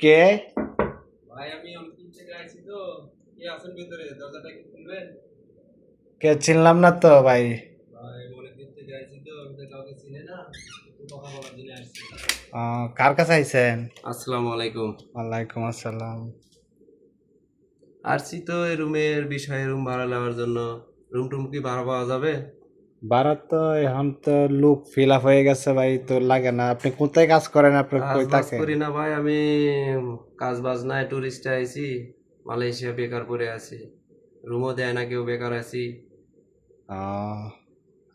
কে? ভাই আমি অনেকদিন থেকে আছি তো। কে আছেন ভিতরে? দরজাটা কি খুলবেন? কে চিনলাম না তো ভাই। ভাই অনেকদিন থেকে আছি তো আমি তো কাউকে চিনি না। কার কাছে আইছেন? আসসালামু আলাইকুম। ওয়ালাইকুম আসসালাম। আসছি তো এই রুমের বিষয়ে রুম ভাড়া নেওয়ার জন্য। রুম টুম কি ভাড়া পাওয়া যাবে? ভারত তো এখন তো লুক ফিল আপ হয়ে গেছে ভাই তো লাগে না। আপনি কোথায় কাজ করেন? আপনি কাজ কই থাকেন? করি না ভাই আমি কাজ বাজ নাই টুরিস্টে আইছি মালয়েশিয়া বেকার পড়ে আছি। রুমও দেয় না কেউ বেকার আছি।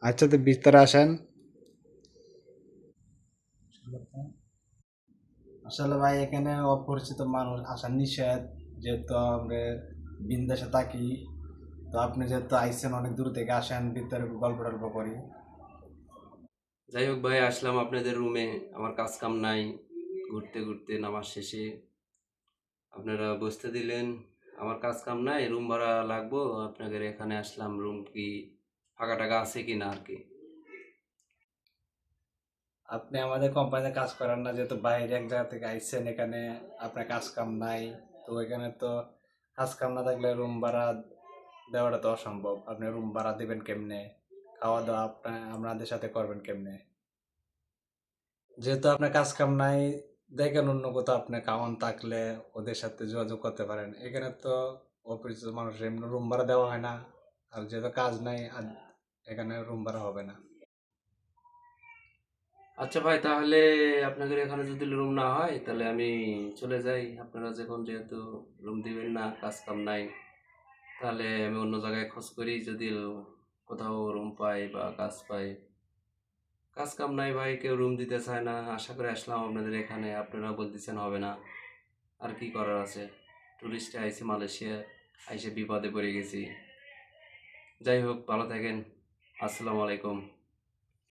আচ্ছা তো ভিতরে আসেন। আসলে ভাই এখানে অপরিচিত মানুষ আসার নিষেধ যেহেতু আমরা বিন্দেশে থাকি। তো আপনি যেহেতু আইসেন অনেক দূর থেকে আসেন ভিতরে গল্প টল্প করি। যাই হোক ভাই আসলাম আপনাদের রুমে। আমার কাজ কাম নাই। ঘুরতে ঘুরতে নামাজ শেষে। আপনারা বসতে দিলেন। আমার কাজ কাম নাই রুম ভাড়া লাগবো। আপনাদের এখানে আসলাম রুম কি ফাঁকা টাকা আছে কি না আর কি? আপনি আমাদের কোম্পানিতে কাজ করেন না যেহেতু বাইরে এক জায়গা থেকে আইসেন এখানে আপনার কাজ কাম নাই। তো এখানে তো কাজ কাম না থাকলে রুম ভাড়া দেওয়াটা তো অসম্ভব। আপনি রুম ভাড়া দিবেন কেমনে? খাওয়া দাওয়া আপনার আপনাদের সাথে করবেন কেমনে? যেহেতু আপনার কাজ কাম নাই, দেখেন অন্য কোথাও আপনার কামান থাকলে ওদের সাথে যোগাযোগ করতে পারেন। এখানে তো অপরিচিত মানুষ, এমনি রুম ভাড়া দেওয়া হয় না। আর যেহেতু কাজ নাই, আর এখানে রুম ভাড়া হবে না। আচ্ছা ভাই, তাহলে আপনাদের এখানে যদি রুম না হয়, তাহলে আমি চলে যাই। আপনারা যখন যেহেতু রুম দিবেন না কাজ কাম নাই তাহলে আমি অন্য জায়গায় খোঁজ করি, যদি কোথাও রুম পাই বা কাজ পাই। কাজ কাম নাই ভাই, কেউ রুম দিতে চায় না। আশা করে আসলাম আপনাদের এখানে আপনারা বলতেছেন হবে না। আর কি করার আছে? টুরিস্টে আইসি মালয়েশিয়া, আইসে বিপদে পড়ে গেছি। যাই হোক, ভালো থাকেন। আসসালামু আলাইকুম।